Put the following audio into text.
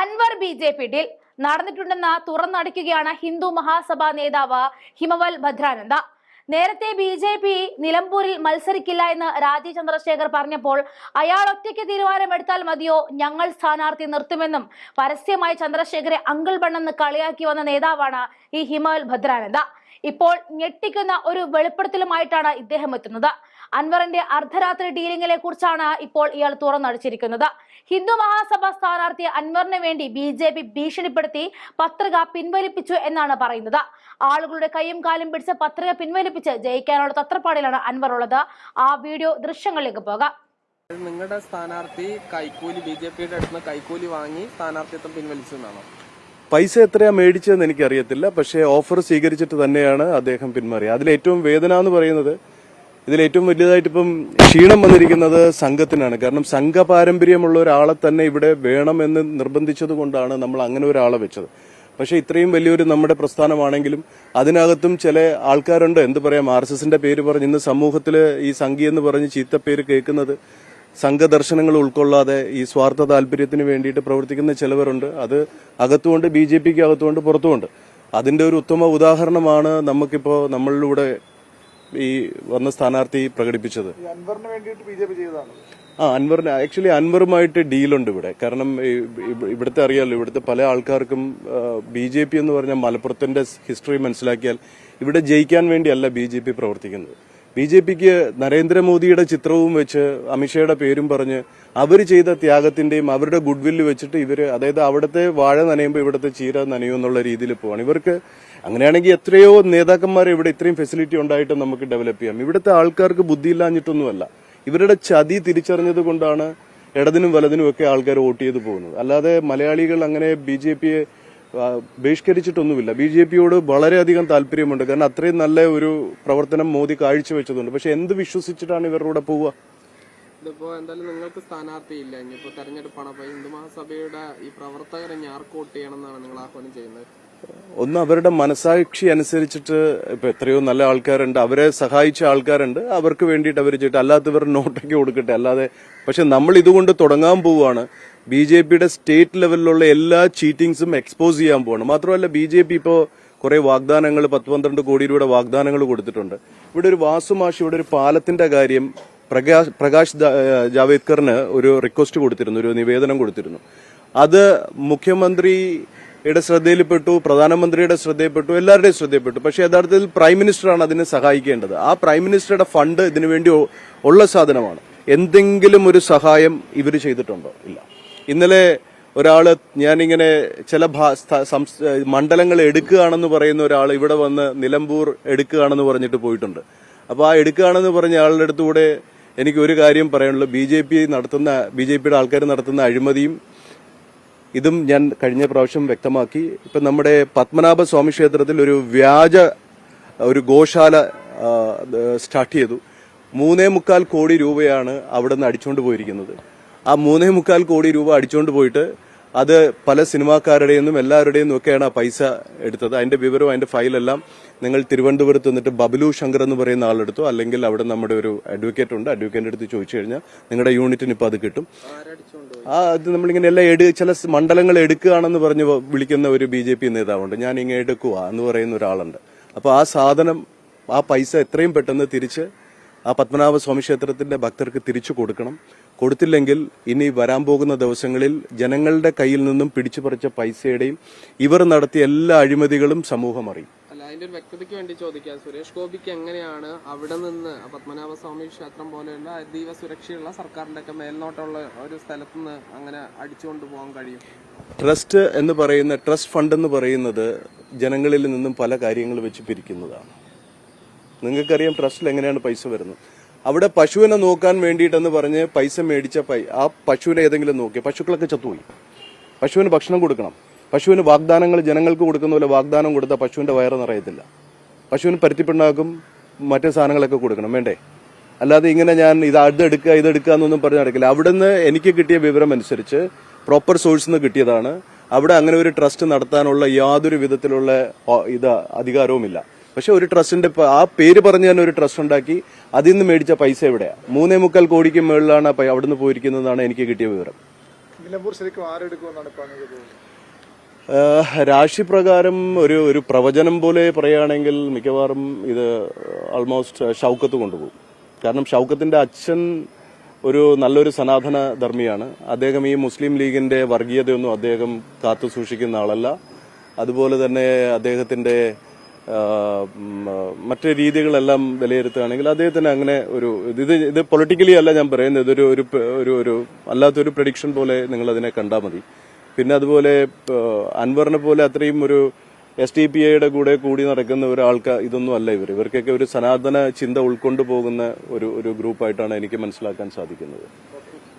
Anvar B J P deal നടന്നിട്ടുണ്ടെന്ന് തുറന്നടിക്കുകയാണ് ഹിന്ദു മഹാസഭാ നേതാവ് ഹിമവൽ ഭദ്രാനന്ദ. നേരത്തെ ബി ജെ പി നിലമ്പൂരിൽ മത്സരിക്കില്ല എന്ന് രാജീവ് ചന്ദ്രശേഖർ പറഞ്ഞപ്പോൾ അയാൾ ഒറ്റയ്ക്ക് തീരുമാനമെടുത്താൽ മതിയോ? ഞങ്ങൾ സ്ഥാനാർത്ഥി നിർത്തുമെന്നും പരസ്യമായി ചന്ദ്രശേഖരെ അങ്കിൾ ബണ്ണെന്ന് കളിയാക്കി വന്ന നേതാവാണ് ഈ ഹിമവൽ ഭദ്രാനന്ദ. ഇപ്പോൾ ഞെട്ടിക്കുന്ന ഒരു വെളിപ്പെടുത്തലുമായിട്ടാണ് ഇദ്ദേഹം എത്തുന്നത്. അൻവറിന്റെ അർദ്ധരാത്രി ഡീലിംഗിനെ കുറിച്ചാണ് ഇപ്പോൾ ഇയാൾ തുറന്നടിച്ചിരിക്കുന്നത്. ഹിന്ദു മഹാസഭ സ്ഥാനാർത്ഥി അൻവറിന് വേണ്ടി ബി ജെ പി ഭീഷണിപ്പെടുത്തി പത്രിക പിൻവലിപ്പിച്ചു എന്നാണ് പറയുന്നത്. ആളുകളുടെ കൈയും കാലും പിടിച്ച് പത്രിക പിൻവലിപ്പിച്ച് ജയിക്കാനുള്ള തത്രപ്പാടിലാണ് അൻവർ ഉള്ളത്. ആ വീഡിയോ ദൃശ്യങ്ങളിലേക്ക് പോകാം. നിങ്ങളുടെ സ്ഥാനാർത്ഥി കൈക്കൂലി ബി ജെ പിയുടെ അടുത്ത് കൈക്കൂലി വാങ്ങി സ്ഥാനാർത്ഥിത്വം പിൻവലിച്ചു എന്നാണോ? പൈസ എത്രയാ മേടിച്ചതെന്ന് എനിക്കറിയത്തില്ല പക്ഷേ ഓഫർ സ്വീകരിച്ചിട്ട് തന്നെയാണ് അദ്ദേഹം പിന്മാറിയത്. അതിലേറ്റവും വേദന എന്ന് പറയുന്നത് ഇതിലേറ്റവും വലിയതായിട്ട് ഇപ്പം ക്ഷീണം വന്നിരിക്കുന്നത് സംഘത്തിനാണ്. കാരണം സംഘ പാരമ്പര്യമുള്ള ഒരാളെ തന്നെ ഇവിടെ വേണമെന്ന് നിർബന്ധിച്ചത് കൊണ്ടാണ് നമ്മൾ അങ്ങനെ ഒരാളെ വെച്ചത്. പക്ഷേ ഇത്രയും വലിയൊരു നമ്മുടെ പ്രസ്ഥാനമാണെങ്കിലും അതിനകത്തും ചില ആൾക്കാരുണ്ട്. എന്ത് പറയാം ആർ എസ് എസിന്റെ പേര് പറഞ്ഞ് ഇന്ന് സമൂഹത്തിൽ ഈ സംഘി എന്ന് പറഞ്ഞ് ചീത്ത പേര് കേൾക്കുന്നത് സംഘദർശനങ്ങൾ ഉൾക്കൊള്ളാതെ ഈ സ്വാർത്ഥ താല്പര്യത്തിന് വേണ്ടിയിട്ട് പ്രവർത്തിക്കുന്ന ചിലവരുണ്ട്. അത് അകത്തുകൊണ്ട് ബി ജെ പിക്ക് അകത്തുകൊണ്ട് പുറത്തുമുണ്ട്. അതിന്റെ ഒരു ഉത്തമ ഉദാഹരണമാണ് നമുക്കിപ്പോൾ നമ്മളിലൂടെ ഈ വന്ന സ്ഥാനാർത്ഥി പ്രകടിപ്പിച്ചത്. ആ അൻവറിന് ആക്ച്വലി അൻവറുമായിട്ട് ഡീലുണ്ട് ഇവിടെ. കാരണം ഇവിടുത്തെ അറിയാമല്ലോ ഇവിടുത്തെ പല ആൾക്കാർക്കും ബി ജെ പി എന്ന് പറഞ്ഞാൽ മലപ്പുറത്തിന്റെ ഹിസ്റ്ററി മനസ്സിലാക്കിയാൽ ഇവിടെ ജയിക്കാൻ വേണ്ടിയല്ല ബി ജെ പി പ്രവർത്തിക്കുന്നത്. ബി ജെ പിക്ക് നരേന്ദ്രമോദിയുടെ ചിത്രവും വെച്ച് അമിത്ഷായുടെ പേരും പറഞ്ഞ് അവർ ചെയ്ത ത്യാഗത്തിന്റെയും അവരുടെ ഗുഡ് വില്ല് വെച്ചിട്ട് ഇവർ അതായത് അവിടുത്തെ വാഴ നനയുമ്പോൾ ഇവിടുത്തെ ചീര നനയും എന്നുള്ള രീതിയിൽ പോവാണ്. ഇവർക്ക് അങ്ങനെയാണെങ്കിൽ എത്രയോ നേതാക്കന്മാർ ഇവിടെ ഇത്രയും ഫെസിലിറ്റി ഉണ്ടായിട്ട് നമുക്ക് ഡെവലപ്പ് ചെയ്യാം. ഇവിടുത്തെ ആൾക്കാർക്ക് ബുദ്ധിയില്ലാഞ്ഞിട്ടൊന്നുമല്ല. ഇവരുടെ ചതി തിരിച്ചറിഞ്ഞത് കൊണ്ടാണ് ഇടതിനും വലതിനും ഒക്കെ ആൾക്കാർ വോട്ട് ചെയ്ത് പോകുന്നത്. അല്ലാതെ മലയാളികൾ അങ്ങനെ ബി ജെ പിയെ ബഹിഷ്കരിച്ചിട്ടൊന്നുമില്ല. ബി ജെ പിയോട് വളരെയധികം താല്പര്യമുണ്ട്. കാരണം അത്രയും നല്ല ഒരു പ്രവർത്തനം മോദി കാഴ്ചവെച്ചതുണ്ട്. പക്ഷെ എന്ത് വിശ്വസിച്ചിട്ടാണ് ഇവരുടെ പോവുക? ഇതിപ്പോ എന്തായാലും നിങ്ങൾക്ക് സ്ഥാനാർത്ഥി ഇല്ല ഇനിയിപ്പോ തെരഞ്ഞെടുപ്പാണ്. അപ്പൊ ഹിന്ദു മഹാസഭയുടെ ഈ പ്രവർത്തകരെ ഇനി വോട്ട് ചെയ്യണം എന്നാണ് നിങ്ങൾ ആഹ്വാനം ചെയ്യുന്നത്? ഒന്ന് അവരുടെ മനസാക്ഷി അനുസരിച്ചിട്ട് ഇപ്പൊ എത്രയോ നല്ല ആൾക്കാരുണ്ട്. അവരെ സഹായിച്ച ആൾക്കാരുണ്ട്. അവർക്ക് വേണ്ടിയിട്ട് അവർ ചെയ്യട്ടെ. അല്ലാത്തവർ നോട്ടൊക്കെ കൊടുക്കട്ടെ. അല്ലാതെ പക്ഷെ നമ്മൾ ഇതുകൊണ്ട് തുടങ്ങാൻ പോവുകയാണ് ബി ജെ പിയുടെ സ്റ്റേറ്റ് ലെവലിലുള്ള എല്ലാ ചീറ്റിംഗ്സും എക്സ്പോസ് ചെയ്യാൻ പോവാണ്. മാത്രമല്ല ബി ജെ പി ഇപ്പോൾ കുറെ വാഗ്ദാനങ്ങൾ പത്ത് പന്ത്രണ്ട് കോടി രൂപയുടെ വാഗ്ദാനങ്ങൾ കൊടുത്തിട്ടുണ്ട്. ഇവിടെ ഒരു വാസുമാഷ് ഇവിടെ ഒരു പാലത്തിന്റെ കാര്യം പ്രകാശ് പ്രകാശ് ജാവേദ്കറിന് ഒരു റിക്വസ്റ്റ് കൊടുത്തിരുന്നു. ഒരു നിവേദനം കൊടുത്തിരുന്നു. അത് മുഖ്യമന്ത്രിയുടെ ശ്രദ്ധയിൽപ്പെട്ടു പ്രധാനമന്ത്രിയുടെ ശ്രദ്ധയിൽപ്പെട്ടു എല്ലാവരുടെയും ശ്രദ്ധയിൽപ്പെട്ടു. പക്ഷേ യഥാർത്ഥത്തിൽ പ്രൈം മിനിസ്റ്ററാണ് അതിനെ സഹായിക്കേണ്ടത്. ആ പ്രൈം മിനിസ്റ്ററുടെ ഫണ്ട് ഇതിനു വേണ്ടി ഉള്ള സാധനമാണ്. എന്തെങ്കിലും ഒരു സഹായം ഇവർ ചെയ്തിട്ടുണ്ടോ? ഇല്ല. ഇന്നലെ ഒരാൾ ഞാനിങ്ങനെ ചില മണ്ഡലങ്ങൾ എടുക്കുകയാണെന്ന് പറയുന്ന ഒരാൾ ഇവിടെ വന്ന് നിലമ്പൂർ എടുക്കുകയാണെന്ന് പറഞ്ഞിട്ട് പോയിട്ടുണ്ട്. അപ്പോൾ ആ എടുക്കുകയാണെന്ന് പറഞ്ഞ ആളുടെ അടുത്തുകൂടെ എനിക്ക് ഒരു കാര്യം പറയാനുള്ളൂ. ബി ജെ പി നടത്തുന്ന ബി ജെ പിയുടെ ആൾക്കാർ നടത്തുന്ന അഴിമതിയും ഇതും ഞാൻ കഴിഞ്ഞ പ്രാവശ്യം വ്യക്തമാക്കി. ഇപ്പം നമ്മുടെ പത്മനാഭ സ്വാമി ക്ഷേത്രത്തിൽ ഒരു വ്യാജ ഒരു ഗോശാല സ്റ്റാർട്ട് ചെയ്തു. മൂന്നേ മുക്കാൽ കോടി രൂപയാണ് അവിടെ നിന്ന് അടിച്ചുകൊണ്ട് പോയിരിക്കുന്നത്. ആ മൂന്നേ മുക്കാൽ കോടി രൂപ അടിച്ചുകൊണ്ട് പോയിട്ട് അത് പല സിനിമാക്കാരുടെയും എല്ലാവരുടെയും ഒക്കെയാണ് ആ പൈസ എടുത്തത്. അതിന്റെ വിവരവും അതിന്റെ ഫയലെല്ലാം നിങ്ങൾ തിരുവനന്തപുരത്ത് നിന്നിട്ട് ബബലു ശങ്കർ എന്ന് പറയുന്ന ആളെടുത്തു അല്ലെങ്കിൽ അവിടെ നമ്മുടെ ഒരു അഡ്വക്കേറ്റ് ഉണ്ട്. അഡ്വക്കേറ്റിന്റെ അടുത്ത് ചോദിച്ചു കഴിഞ്ഞാൽ നിങ്ങളുടെ യൂണിറ്റിന് ഇപ്പൊ അത് കിട്ടും. ആ അത് നമ്മളിങ്ങനെ എല്ലാം എടു ചില മണ്ഡലങ്ങൾ എടുക്കുകയാണെന്ന് പറഞ്ഞ് വിളിക്കുന്ന ഒരു ബി ജെ പി നേതാവുണ്ട്. ഞാൻ ഇങ്ങനെ എടുക്കുക എന്ന് പറയുന്ന ഒരാളുണ്ട്. അപ്പോൾ ആ സാധനം ആ പൈസ എത്രയും പെട്ടെന്ന് തിരിച്ച് ആ പത്മനാഭസ്വാമി ക്ഷേത്രത്തിന്റെ ഭക്തർക്ക് തിരിച്ചു കൊടുക്കണം. കൊടുത്തില്ലെങ്കിൽ ഇനി വരാൻ പോകുന്ന ദിവസങ്ങളിൽ ജനങ്ങളുടെ കയ്യിൽ നിന്നും പിടിച്ചു പറിച്ച പൈസയുടെയും ഇവർ നടത്തിയ എല്ലാ അഴിമതികളും സമൂഹം അറിയും. അതിന്റെ ഒരു വ്യക്തതയ്ക്ക് വേണ്ടി ചോദിക്കാം. സുരേഷ് ഗോപിക്ക് എങ്ങനെയാണ് അവിടെ നിന്ന് പത്മനാഭ സ്വാമി ക്ഷേത്രം പോലെയുള്ള അതീവ സുരക്ഷയുള്ള സർക്കാരിന്റെ ഒക്കെ മേൽനോട്ടമുള്ള ഒരു സ്ഥലത്ത് നിന്ന് അങ്ങനെ അടിച്ചുകൊണ്ട് പോകാൻ കഴിയും? ട്രസ്റ്റ് എന്ന് പറയുന്ന ട്രസ്റ്റ് ഫണ്ട് എന്ന് പറയുന്നത് ജനങ്ങളിൽ നിന്നും പല കാര്യങ്ങൾ വെച്ച് പിരിക്കുന്നതാണ്. നിങ്ങൾക്കറിയാം ട്രസ്റ്റിൽ എങ്ങനെയാണ് പൈസ വരുന്നത്. അവിടെ പശുവിനെ നോക്കാൻ വേണ്ടിയിട്ടെന്ന് പറഞ്ഞ് പൈസ മേടിച്ച പൈ ആ പശുവിനെ ഏതെങ്കിലും നോക്കി. പശുക്കളൊക്കെ ചത്തുപോയി. പശുവിന് ഭക്ഷണം കൊടുക്കണം. പശുവിന് വാഗ്ദാനങ്ങൾ ജനങ്ങൾക്ക് കൊടുക്കുന്ന പോലെ വാഗ്ദാനം കൊടുത്ത പശുവിന്റെ വയറ് നിറയത്തില്ല. പശുവിന് പരുത്തിപ്പിണ്ണാക്കും മറ്റു സാധനങ്ങളൊക്കെ കൊടുക്കണം. വേണ്ടേ? അല്ലാതെ ഇങ്ങനെ ഞാൻ ഇത് അതെടുക്കുക ഇതെടുക്കുക എന്നൊന്നും പറഞ്ഞു നടക്കില്ല. അവിടുന്ന് എനിക്ക് കിട്ടിയ വിവരം അനുസരിച്ച് പ്രോപ്പർ സോഴ്സ് നിന്ന് കിട്ടിയതാണ്. അവിടെ അങ്ങനെ ഒരു ട്രസ്റ്റ് നടത്താനുള്ള യാതൊരു വിധത്തിലുള്ള ഇത് അധികാരവുമില്ല. പക്ഷെ ഒരു ട്രസ്റ്റിന്റെ ആ പേര് പറഞ്ഞ് തന്നെ ഒരു ട്രസ്റ്റ് ഉണ്ടാക്കി അതിൽ നിന്ന് മേടിച്ച പൈസ എവിടെയാ? മൂന്നേ മുക്കാൽ കോടിക്ക് മുകളിലാണ് അവിടുന്ന് പോയിരിക്കുന്നതാണ് എനിക്ക് കിട്ടിയ വിവരം. രാശി പ്രകാരം ഒരു ഒരു പ്രവചനം പോലെ പറയുകയാണെങ്കിൽ മിക്കവാറും ഇത് ആൾമോസ്റ്റ് ഷൗക്കത്ത് കൊണ്ടുപോകും. കാരണം ഷൗക്കത്തിന്റെ അച്ഛൻ ഒരു നല്ലൊരു സനാതന ധർമ്മിയാണ്. അദ്ദേഹം ഈ മുസ്ലിം ലീഗിന്റെ വർഗീയതയൊന്നും അദ്ദേഹം കാത്തു സൂക്ഷിക്കുന്ന ആളല്ല. അതുപോലെ തന്നെ അദ്ദേഹത്തിന്റെ മറ്റ് രീതികളെല്ലാം വിലയിരുത്തുകയാണെങ്കിൽ അദ്ദേഹത്തിന് അങ്ങനെ ഒരു ഇത് ഇത് പൊളിറ്റിക്കലി അല്ല ഞാൻ പറയുന്നത്. ഇതൊരു ഒരു ഒരു ഒരു അല്ലാത്തൊരു പ്രഡിക്ഷൻ പോലെ നിങ്ങൾ അതിനെ കണ്ടാൽ മതി. പിന്നെ അതുപോലെ അൻവറിനെ പോലെ അത്രയും ഒരു എസ് ഡി പി ഐയുടെ കൂടെ കൂടി നടക്കുന്ന ഒരാൾക്ക് ഇതൊന്നും അല്ല ഇവർ ഇവർക്കൊക്കെ ഒരു സനാതന ചിന്ത ഉൾക്കൊണ്ടു പോകുന്ന ഒരു ഒരു ഗ്രൂപ്പായിട്ടാണ് എനിക്ക് മനസ്സിലാക്കാൻ സാധിക്കുന്നത്.